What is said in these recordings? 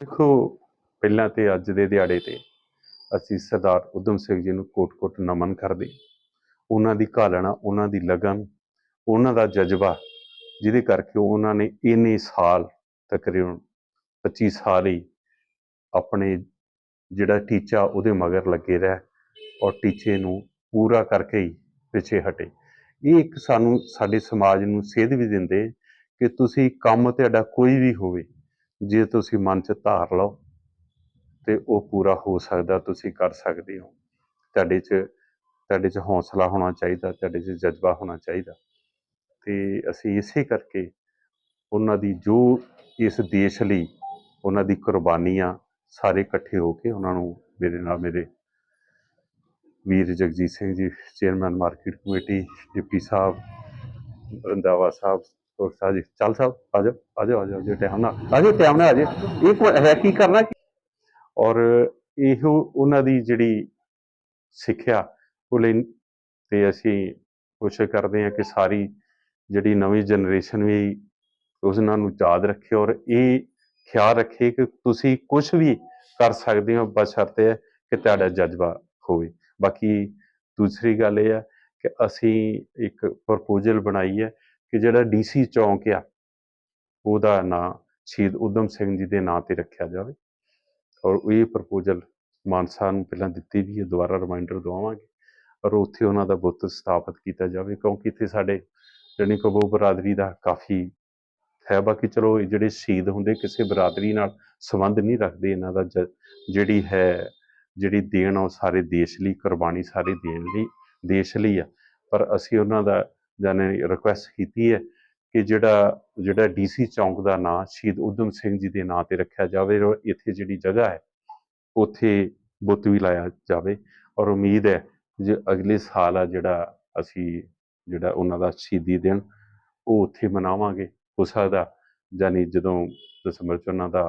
ਦੇਖੋ, ਪਹਿਲਾਂ ਤੇ ਅੱਜ ਦੇ ਦਿਹਾੜੇ ਤੇ ਅਸੀਂ ਸਰਦਾਰ ਉਧਮ ਸਿੰਘ ਜੀ ਨੂੰ ਕੋਟ-ਕੋਟ ਨਮਨ ਕਰਦੇ ਉਹਨਾਂ ਦੀ ਘਾਲਣਾ, ਉਹਨਾਂ ਦੀ ਲਗਨ, ਉਹਨਾਂ ਦਾ ਜਜ਼ਬਾ, ਜਿਹਦੇ ਕਰਕੇ ਉਹਨਾਂ ਨੇ ਇੰਨੇ ਸਾਲ ਤਕਰੀਬਨ 25 ਸਾਲ ਹੀ ਆਪਣੇ ਜਿਹੜਾ ਟੀਚਾ ਉਹਦੇ ਮਗਰ ਲੱਗੇ ਰਹਿ ਔਰ ਟੀਚੇ ਨੂੰ ਪੂਰਾ ਕਰਕੇ ਹੀ ਪਿੱਛੇ ਹਟੇ। ਇਹ ਇੱਕ ਸਾਨੂੰ ਸਾਡੇ ਸਮਾਜ ਨੂੰ ਸੇਧ ਵੀ ਦਿੰਦੇ ਕਿ ਤੁਸੀਂ ਕੰਮ ਤੁਹਾਡਾ ਕੋਈ ਵੀ ਹੋਵੇ ਜੇ ਤੁਸੀਂ ਮਨ 'ਚ ਧਾਰ ਲਓ ਤੇ ਉਹ ਪੂਰਾ ਹੋ ਸਕਦਾ, ਤੁਸੀਂ ਕਰ ਸਕਦੇ ਹੋ। ਤੁਹਾਡੇ 'ਚ ਤੁਹਾਡੇ 'ਚ ਹੌਸਲਾ ਹੋਣਾ ਚਾਹੀਦਾ, ਤੁਹਾਡੇ 'ਚ ਜਜ਼ਬਾ ਹੋਣਾ ਚਾਹੀਦਾ। ਤੇ ਅਸੀਂ ਇਸੇ ਕਰਕੇ ਉਹਨਾਂ ਦੀ ਜੋ ਇਸ ਦੇਸ਼ ਲਈ ਉਹਨਾਂ ਦੀ ਕੁਰਬਾਨੀਆਂ ਸਾਰੇ ਇਕੱਠੇ ਹੋ ਕੇ ਉਹਨਾਂ ਨੂੰ ਮੇਰੇ ਨਾਲ ਮੇਰੇ ਵੀਰ Jagjit Singh ji, chairman market committee, deputy sahib Randhawa sahib ਹੋਰ ਸਾਹਿਬ ਜੀ। ਚੱਲ ਸਾਹਿਬ, ਆ ਜਾਓ ਆ ਜਾਓ ਆ ਜਾਓ ਜੇ ਟਾਈਮ ਨਾਲ। ਆ ਜਾਓ, ਟਾਈਮ ਨਾਲ ਆ ਜਾਓ। ਇਹ ਹੈ ਕੀ ਕਰਨਾ ਔਰ ਇਹੋ ਉਹਨਾਂ ਦੀ ਜਿਹੜੀ ਸਿੱਖਿਆ ਉਹ ਲਈ ਤੇ ਅਸੀਂ ਕੋਸ਼ਿਸ਼ ਕਰਦੇ ਹਾਂ ਕਿ ਸਾਰੀ ਜਿਹੜੀ ਨਵੀਂ ਜਨਰੇਸ਼ਨ ਵੀ ਉਹਨਾਂ ਨੂੰ ਯਾਦ ਰੱਖੇ ਔਰ ਇਹ ਖਿਆਲ ਰੱਖੇ ਕਿ ਤੁਸੀਂ ਕੁਝ ਵੀ ਕਰ ਸਕਦੇ ਹੋ ਬਸ਼ਰਤੇ ਕਿ ਤੁਹਾਡਾ ਜਜ਼ਬਾ ਹੋਵੇ। ਬਾਕੀ ਦੂਸਰੀ ਗੱਲ ਇਹ ਹੈ ਕਿ ਅਸੀਂ ਇੱਕ ਪ੍ਰਪੋਜ਼ਲ ਬਣਾਈ ਹੈ ਕਿ ਜਿਹੜਾ ਡੀਸੀ ਚੌਂਕ ਆ, ਉਹਦਾ ਨਾਂ ਸ਼ਹੀਦ ਉਦਮ ਸਿੰਘ ਜੀ ਦੇ ਨਾਂ ਤੇ ਰੱਖਿਆ ਜਾਵੇ। ਔਰ ਇਹ ਪ੍ਰਪੋਜ਼ਲ ਮਾਨਸਾ ਨੂੰ ਪਹਿਲਾਂ ਦਿੱਤੀ ਵੀ ਹੈ, ਦੁਬਾਰਾ ਰਿਮਾਈਂਡਰ ਦਵਾਵਾਂਗੇ। ਔਰ ਉੱਥੇ ਉਹਨਾਂ ਦਾ ਬੁੱਤ ਸਥਾਪਿਤ ਕੀਤਾ ਜਾਵੇ, ਕਿਉਂਕਿ ਇੱਥੇ ਸਾਡੇ ਜਾਣੀ ਕਬੋ ਬਰਾਦਰੀ ਦਾ ਕਾਫੀ ਹੈ। ਬਾਕੀ ਚਲੋ ਜਿਹੜੇ ਸ਼ਹੀਦ ਹੁੰਦੇ ਕਿਸੇ ਬਰਾਦਰੀ ਨਾਲ ਸੰਬੰਧ ਨਹੀਂ ਰੱਖਦੇ, ਇਹਨਾਂ ਦਾ ਜ- ਜਿਹੜੀ ਹੈ, ਜਿਹੜੀ ਦੇਣ ਆ, ਉਹ ਸਾਰੇ ਦੇਸ਼ ਲਈ, ਕੁਰਬਾਨੀ ਸਾਰੇ ਦੇਣ ਲਈ, ਦੇਸ਼ ਲਈ ਆ। ਪਰ ਅਸੀਂ ਉਹਨਾਂ ਦਾ ਜਾਨੇ ਰਿਕੁਐਸਟ ਕੀਤੀ ਹੈ ਕਿ ਜਿਹੜਾ ਜਿਹੜਾ ਡੀਸੀ ਚੌਂਕ ਦਾ ਨਾਂ ਸ਼ਹੀਦ ਉਦਮ ਸਿੰਘ ਜੀ ਦੇ ਨਾਂ ਤੇ ਰੱਖਿਆ ਜਾਵੇ ਔਰ ਇੱਥੇ ਜਿਹੜੀ ਜਗ੍ਹਾ ਹੈ, ਉੱਥੇ ਬੁੱਤ ਵੀ ਲਾਇਆ ਜਾਵੇ ਔਰ ਉਮੀਦ ਹੈ ਜੇ ਅਗਲੇ ਸਾਲ ਆ ਜਿਹੜਾ ਅਸੀਂ, ਜਿਹੜਾ ਉਹਨਾਂ ਦਾ ਸ਼ਹੀਦੀ ਦਿਨ, ਉਹ ਉੱਥੇ ਮਨਾਵਾਂਗੇ। ਹੋ ਸਕਦਾ ਜਾਨੀ ਜਦੋਂ ਦਸੰਬਰ ਚ ਉਹਨਾਂ ਦਾ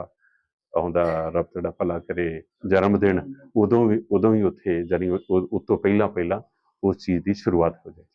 ਆਉਂਦਾ ਰੱਬ ਤੁਹਾਡਾ ਭਲਾ ਕਰੇ, ਜਨਮ ਦਿਨ, ਉਦੋਂ ਵੀ, ਉਦੋਂ ਹੀ ਉੱਥੇ ਜਾਨੀ ਉਹ ਤੋਂ ਪਹਿਲਾਂ ਪਹਿਲਾਂ ਉਸ ਚੀਜ਼ ਦੀ ਸ਼ੁਰੂਆਤ ਹੋ ਜਾਏ